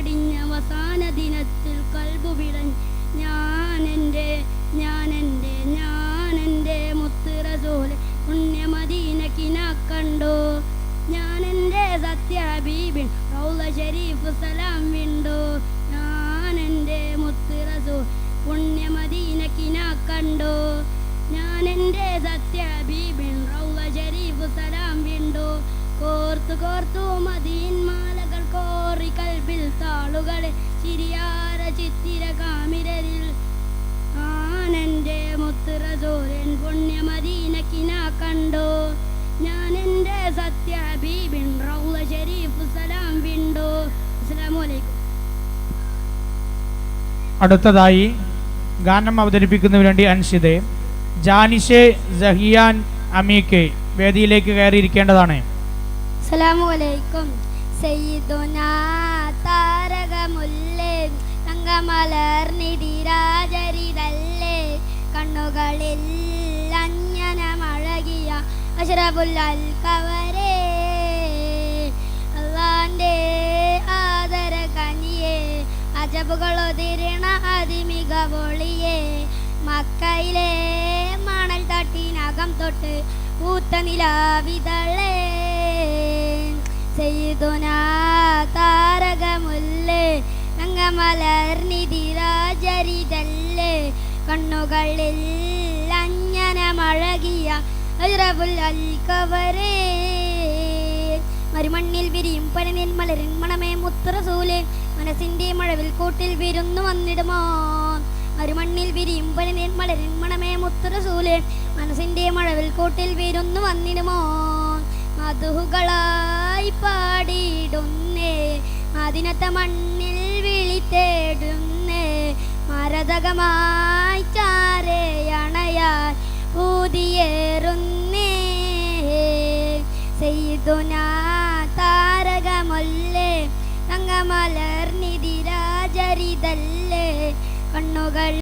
കടിഞ്ഞ അവസാന ദിനത്തിൽ കൽബു പിടഞ്ഞ് ഞാനെന്റെ ഞാനെന്റെ ഞാൻ എന്റെ ഞാൻ എന്റെ മുത്ത് റസൂൽ പുണ്യമദീനക്കിന കണ്ടു. ഞാൻ എന്റെ സത്യ ഹബീബിൻ റൗള ഷരീഫ് സലാം വിണ്ടോ. ഞാനെന്റെ എന്റെ മുത്ത് റസൂൽ ഞാനെന്റെ സത്യഹബീബിൻ ഞാൻ എന്റെ സത്യ ഹബീബിൻ റൗള ഷരീഫ് സലാം വിണ്ടോ. കോർത്തു കോർത്തു മദീൻ മാലകൾ കോറി കൽബിൽ താളുകളെ ചിരിയാര ചിത്തിര കാമിരരിൽ ആനന്റെ മുത്ത് റസൂലൻ പുണ്യമദീനക്കിന കണ്ടോ. ഞാൻ എന്റെ സത്യ ഹബീബിൻ റൗല ഷരീഫ് സലാം വിണ്ടോ. അസ്സലാമു അലൈക്കും. അടുത്തതായി ഗാനം അവതരിപ്പിക്കുന്നതിന് വേണ്ടി അൻഷിതെ ജാനിഷെ ജഹിയാൻ അമീക്കെ വേദിയിലേക്ക് കയറിയിരിക്കേണ്ടതാണ്. അസ്സലാമു അലൈക്കും. സയ്യിദുനാ താരകമുല്ലേ തങ്കമലർന്നിടിരാജരിതല്ലേ കണ്ണുകളിൽ അഞ്ഞനമഴകിയ അഷറബുൽ കവരേ. അള്ളാന്റെ ആദര കനിയേ അജബുകളൊതിരണ അതിമികവൊളിയേ മക്കയിലെ മണൽ തട്ടിനകം തൊട്ട് പൂത്ത നിലാവിതളേ. ചെയ്തുനാ അംഗമലർനിധിരാജരിതല്ലേ കണ്ണുകളിൽ അങ്ങനെ മഴകിയ മരുമണ്ണിൽ വിരിയും പനനിൽ മലരിൻ മണമേ മുത്തറസൂലെ മനസ്സിന്റെ മഴവിൽ കൂട്ടിൽ വിരുന്നു വന്നിടുമോ? മരുമണ്ണിൽ വിരിയും പനനിൽ മലരിൻ മണമേ മുത്തറസൂലെ മനസ്സിന്റെ മഴവിൽ കൂട്ടിൽ വിരുന്നു വന്നിടുമോ? മധുഹുകളായി പാടിയിടുന്നേ. അതിനത്തെ മണ്ണിൽ വിളിത്തേടുന്നേ മരതകമായി ചാരയണയാൽ ഊതിയേറുന്നേ. ചെയ്തുനാ താരകമൊല്ലേ. തങ്കമലർനിധിരാജരിതല്ലേ കണ്ണുകൾ